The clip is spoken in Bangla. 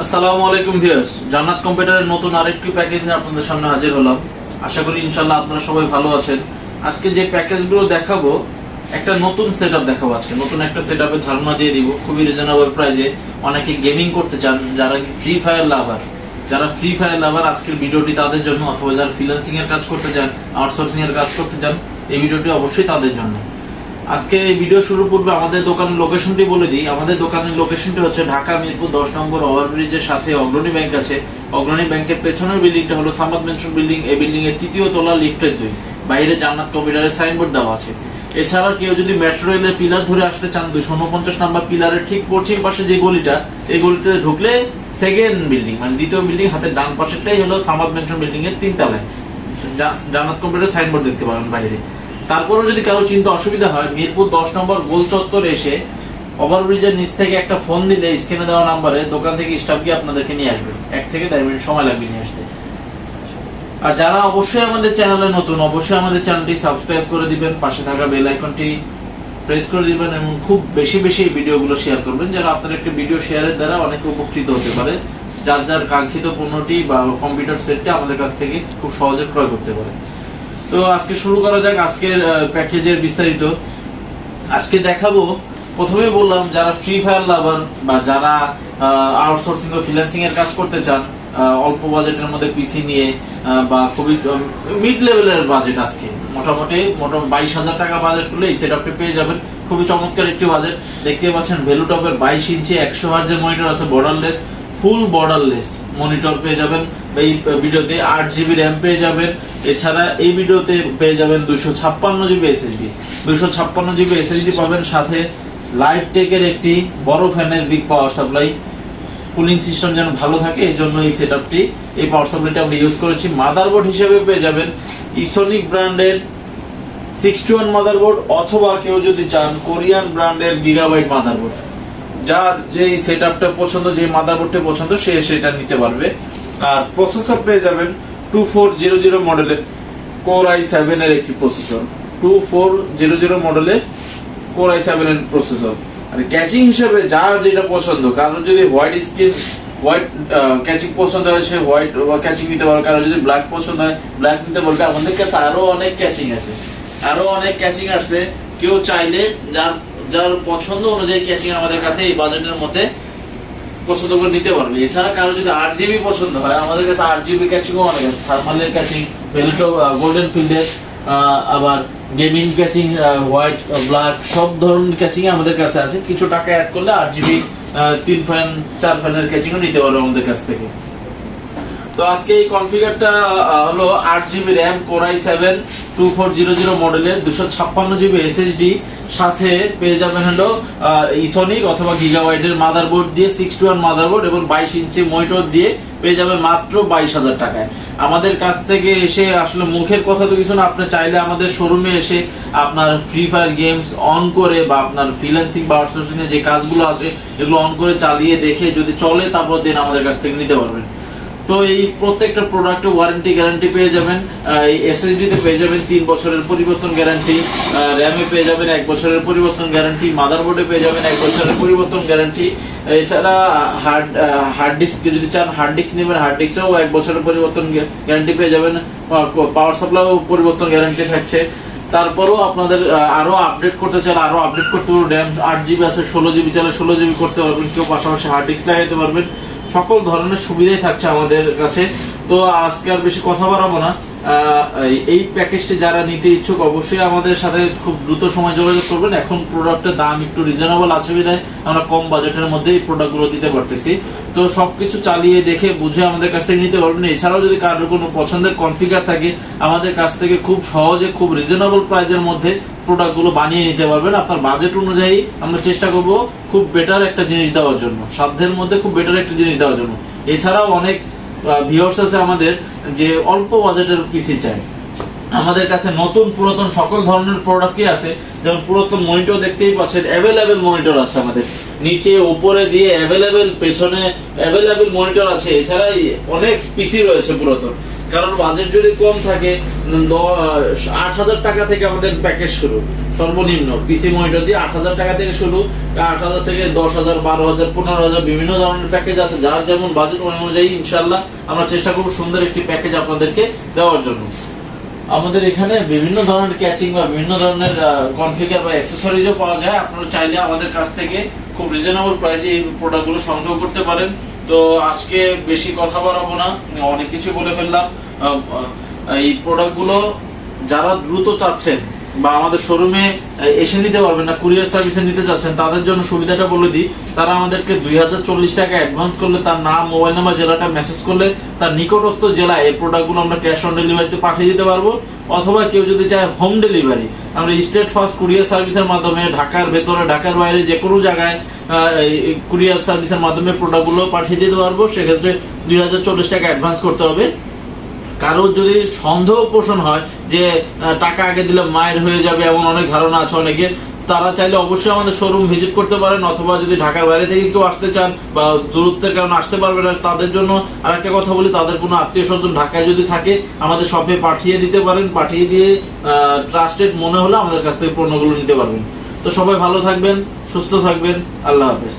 আসসালামু আলাইকুম ভিউয়ার্স। জান্নাত কম্পিউটারের নতুন আরেকটি প্যাকেজ নিয়ে আপনাদের সামনে হাজির হলাম। আশা করি ইনশাল্লাহ আপনারা সবাই ভালো আছেন। আজকে যে প্যাকেজগুলো দেখাবো, একটা নতুন সেটআপ দেখাবো আজকে। নতুন একটা সেটআপের ধারণা দিয়ে দিব। খুবই রিজনেবল প্রাইজে অনেকে গেমিং করতে চান, যারা ফ্রি ফায়ার লাভার যারা ফ্রি ফায়ার লাভার আজকের ভিডিওটি তাদের জন্য, অথবা যারা ফ্রিল্যান্সিং এর কাজ করতে চান আউটসোর্সিং এর কাজ করতে চান, এই ভিডিওটি অবশ্যই তাদের জন্য। আজকে ভিডিও শুরু পূর্বে আমাদের দোকানের লোকেশনটি বলে দিই। আমাদের দোকানের লোকেশনটি হচ্ছে ঢাকা মিরপুর দশ নম্বর ওভারব্রিজের সাথে অগ্রণী ব্যাংক আছে। অগ্রণী ব্যাংকের পেছনের বিল্ডিংটা হলো সামাদ মেনশন বিল্ডিং এই বিল্ডিং এর তৃতীয় তলা লিফটের দুই। বাইরে জান্নাত কম্পিউটারের সাইনবোর্ড দেওয়া আছে। এছাড়া কেউ যদি মেট্রো রেলের পিলার ধরে আসতে চান, দুইশো উনপঞ্চাশ নাম্বার পিলারের ঠিক পশ্চিম পাশে যে গলিটা, এই গলিতে ঢুকলে সেকেন্ড বিল্ডিং মানে দ্বিতীয় বিল্ডিং হাতের ডান পাশেরটাই হলো সামাদ মেনশন বিল্ডিং এর তিন তলায়। জান্নাত কম্পিউটার সাইনবোর্ড দেখতে পাবেন বাইরে। তারপরেও যদি কারও চিন্তা অসুবিধা হয়, মিরপুর দশ নম্বর গোল চত্বর এসে ওভারব্রিজের নিচ থেকে একটা ফোন দিলে, স্ক্রিনে দেওয়া নাম্বারে দোকান থেকে স্টাফ গিয়ে আপনাদেরকে নিয়ে আসবে। এক থেকে দেড় মিনিট সময় লাগবে নিয়ে আসতে। আর যারা অবশ্যই আমাদের চ্যানেলে নতুন, অবশ্যই আমাদের চ্যানেলটি সাবস্ক্রাইব করে দিবেন, পাশে থাকা বেল আইকনটি প্রেস করে দিবেন এবং খুব বেশি বেশি ভিডিওগুলো শেয়ার করবেন যারা আপনার একটা ভিডিও শেয়ারের দ্বারা অনেক উপকৃত হতে পারে। যার যার কাঙ্ক্ষিত পণ্যটি বা কম্পিউটার সেটটি আমাদের কাছ থেকে খুব সহজে ক্রয় করতে পারে। তো আজকে শুরু করা যাক আজকের প্যাকেজের বিস্তারিত। আজকে দেখাবো প্রথমে বললাম, যারা ফ্রি ফায়ার লাভার বা যারা আউটসোর্সিং ও ফ্রিল্যান্সিং এর কাজ করতে চান অল্প বাজেটের মধ্যে পিসি নিয়ে বা খুবই মিড লেভেলের বাজেট আজকে। মোটামুটি মোটামুটি বাইশ হাজার টাকা বাজেট করলে এই সেট পেয়ে যাবেন। খুবই চমৎকার একটি বাজেট দেখতে পাচ্ছেন ভ্যালু টপের বাইশ ইঞ্চি, একশো হার্জের মনিটর আছে বর্ডারলেস ফুল বর্ডারলেস মনিটর পেয়ে যাবেন এই ভিডিওতে আট জিবি র্যাম পেয়ে যাবেন। এছাড়া এই ভিডিওতে পেয়ে যাবেন দুশো ছাপ্পান্ন জিবি এসএসডি দুশো ছাপ্পান্ন জিবি এসএসডি পাবেন, সাথে লাইভ টেকের একটি বড় ফ্যানের big power supply cooling system যেন ভালো থাকে এই জন্য এই সেটআপটি এই পাওয়ার সাপ্লাইটা আমরা ইউজ করেছি। মাদারবোর্ড হিসেবে পেয়ে যাবেন ইসোনিক ব্র্যান্ডের সিক্সটি ওয়ান মাদারবোর্ড অথবা কেউ যদি চান কোরিয়ান ব্র্যান্ডের গিগাবাইট মাদারবোর্ড যার যেই সেট আপটা পছন্দ যে মাদারবোর্ডটা পছন্দ, সে সেটা নিতে পারবে। আর প্রসেসর পেয়ে যাবেন টু ফোর জিরো জিরো মডেলের কোর আই সেভেন এর একটি processor two four zero zero মডেলের কোর আই সেভেন এর প্রসেসর আর ক্যাচিং হিসেবে যার যেটা পছন্দ, কারোর যদি হোয়াইট স্ক্রিন হোয়াইট ক্যাচিং পছন্দ হয়, সে হোয়াইট ক্যাচিং নিতে পারবে। কারও যদি ব্ল্যাক পছন্দ হয় ব্ল্যাক নিতে পারবে। আমাদের কাছে আরও অনেক ক্যাচিং আছে। আরও অনেক ক্যাচিং আছে কেউ চাইলে যার যার পছন্দ অনুযায়ী ক্যাচিং আমাদের কাছে এই বাজেটের মধ্যে পছন্দ করে নিতে পারবে। এছাড়া কারও যদি আট জিবি পছন্দ হয়, আমাদের কাছে আট জিবি ক্যাচিং অনেক আছে। থার্মালের ক্যাচিং ভেলটো গোল্ডেন ফিল্ডের আবার গেমিং ক্যাচিং হোয়াইট ব্ল্যাক সব ধরনের ক্যাচিং আমাদের কাছে আছে। কিছু টাকা অ্যাড করলে আট জিবি তিন ফ্যান চার ফ্যানের ক্যাচিংও নিতে পারবে আমাদের কাছ থেকে। তো আজকে এই কনফিগারটা হলো আট GB RAM, core I seven, two four zero zero মডেলের দুশো ছাপ্পান্ন জিবি এসএসডি সাথে পেয়ে যাবেন হলো ইসনিক অথবা গিগাওয়াইডের মাদারবোর্ড দিয়ে সিক্সটি ওয়ান মাদারবোর্ড এবং বাইশ ইঞ্চি মনিটর দিয়ে পেয়ে যাবেন মাত্র বাইশ হাজার টাকায়। আমাদের কাছ থেকে এসে আসলে মুখের কথা তো কিছু না, আপনি চাইলে আমাদের শোরুমে এসে আপনার ফ্রি ফায়ার গেমস অন করে বা আপনার ফ্রিল্যান্সিং বা আউটসোর্সিং এর যে কাজগুলো আছে, এগুলো অন করে চালিয়ে দেখে যদি চলে তারপর দিন আমাদের কাছ থেকে নিতে পারবেন। তো এই প্রত্যেকটা প্রোডাক্টে ওয়ারেন্টি গ্যারান্টি পেয়ে যাবেন। আহ, এই এসএসডি তে পেয়ে যাবেন তিন বছরের পরিবর্তন গ্যারান্টি র্যামে পেয়ে যাবেন এক বছরের পরিবর্তন গ্যারান্টি মাদারবোর্ডে পেয়ে যাবেন এক বছরের পরিবর্তন গ্যারান্টি এছাড়া হার্ড হার্ড ডিস্ক যদি চান হার্ড ডিস্ক নেবেন হার্ড ডিস্কেও এক বছরের পরিবর্তন গ্যারান্টি পেয়ে যাবেন। পাওয়ার সাপ্লাইও পরিবর্তন গ্যারান্টি থাকছে। তারপরেও আপনাদের আরও আপডেট করতে চাইলে আরও আপডেট করতে পারবেন। র্যাম আট জিবি আছে ষোলো জিবি চাইলে ষোলো জিবি করতে পারবেন। কেউ পাশাপাশি হার্ড ডিস্ক লাগাইতে পারবেন। সকল ধরনের সুবিধাই থাকছে আমাদের কাছে। তো আজকে আর বেশি কথা বাড়াবো না। এই- প্যাকেজটি যারা নিতে ইচ্ছুক, অবশ্যই আমাদের সাথে খুব দ্রুত সময় যোগাযোগ করবেন। এখন প্রোডাক্টের দাম একটু রিজনেবল আছে বিধায় আমরা কম বাজেটের মধ্যে এই প্রোডাক্টগুলো দিতে পারতেছি। তো সবকিছু চালিয়ে দেখে বুঝে আমাদের কাছ থেকে নিতে পারবেন। এছাড়াও যদি কারোর কোনো পছন্দের কনফিগার থাকে, আমাদের কাছ থেকে খুব সহজে, খুব রিজনেবল প্রাইজের মধ্যে প্রোডাক্টগুলো বানিয়ে নিতে পারবেন। আপনার বাজেট অনুযায়ী আমরা চেষ্টা করব খুব বেটার একটা জিনিস দেওয়ার জন্য। সাধ্যের মধ্যে খুব বেটার একটা জিনিস দেওয়ার জন্য। এছাড়াও অনেক ভিউয়ার্স আছে আমাদের যে অল্প বাজেটের পিসি চাই। আমাদের কাছে নতুন, পুরাতন সকল ধরনের প্রোডাক্টই আছে। যেমন পুরাতন মনিটর দেখতেই পাচ্ছেন অ্যাভেলেবেল মনিটর আছে আমাদের। নিচে, উপরে দিয়ে অ্যাভেলেবেল পেছনে অ্যাভেলেবেল মনিটর আছে। এছাড়া অনেক পিসি রয়েছে পুরাতন। কারোর বাজেট যদি কম থাকে আট হাজার টাকা থেকে আমাদের প্যাকেজ শুরু, সর্বনিম্ন। পিসি মনিটর দিয়ে আট হাজার টাকা থেকে শুরু, আট হাজার থেকে দশ হাজার, বারো হাজার, পনেরো হাজার, বিভিন্ন ধরনের প্যাকেজ আছে। যার যেমন বাজেট অনুযায়ী ইনশাল্লাহ আমরা চেষ্টা করব সুন্দর একটি প্যাকেজ আপনাদেরকে দেওয়ার জন্য। আমাদের এখানে বিভিন্ন ধরনের ক্যাচিং বা বিভিন্ন ধরনের কনফিগার বা অ্যাক্সেসরিজও পাওয়া যায়। আপনারা চাইলে আমাদের কাছ থেকে খুব রিজনেবল প্রাইসে এই প্রোডাক্টগুলো সংগ্রহ করতে পারেন। তো আজকে বেশি কথা বাড়াবো না, অনেক কিছু বলে ফেললাম। এই প্রোডাক্টগুলো যারা দ্রুত চাচ্ছেন বা আমাদের শোরুমে এসে নিতে পারবেন না কুরিয়ার সার্ভিসে নিতে চাচ্ছেন, তাদের জন্য সুবিধাটা বলে দিই, তারা আমাদেরকে দুই হাজার চল্লিশ টাকা অ্যাডভান্স করলে তার নাম মোবাইল নাম্বার জেলাটা মেসেজ করলে তার নিকটস্থ জেলায় এই প্রোডাক্টগুলো আমরা ক্যাশ অন ডেলিভারিতে পাঠিয়ে দিতে পারব, অথবা কেউ যদি চায় হোম ডেলিভারি আমরা স্টেট ফার্স্ট কুরিয়ার সার্ভিসের মাধ্যমে ঢাকার ভেতরে, ঢাকার বাইরে যে কোনো জায়গায় কুরিয়ার সার্ভিসের মাধ্যমে প্রোডাক্টগুলো পাঠিয়ে দিতে পারব, সেক্ষেত্রে দুই হাজার চল্লিশ টাকা অ্যাডভান্স করতে হবে। কারোর যদি সন্দেহ পোষণ হয় যে টাকা আগে দিলে মায়ের হয়ে যাবে এমন অনেক ধারণা আছে অনেকে তারা চাইলে অবশ্যই আমাদের শোরুম ভিজিট করতে পারেন, অথবা যদি ঢাকার বাইরে থেকে কেউ আসতে চান বা দূরত্বের কারণে আসতে পারবে না, তাদের জন্য আরেকটা কথা বলি, তাদের কোনো আত্মীয় স্বজন ঢাকায় যদি থাকে, আমাদের শপে পাঠিয়ে দিতে পারেন, পাঠিয়ে দিয়ে ট্রাস্টেড মনে হলে আমাদের কাছ থেকে পণ্যগুলো নিতে পারবেন। তো সবাই ভালো থাকবেন, সুস্থ থাকবেন, আল্লাহ হাফেজ।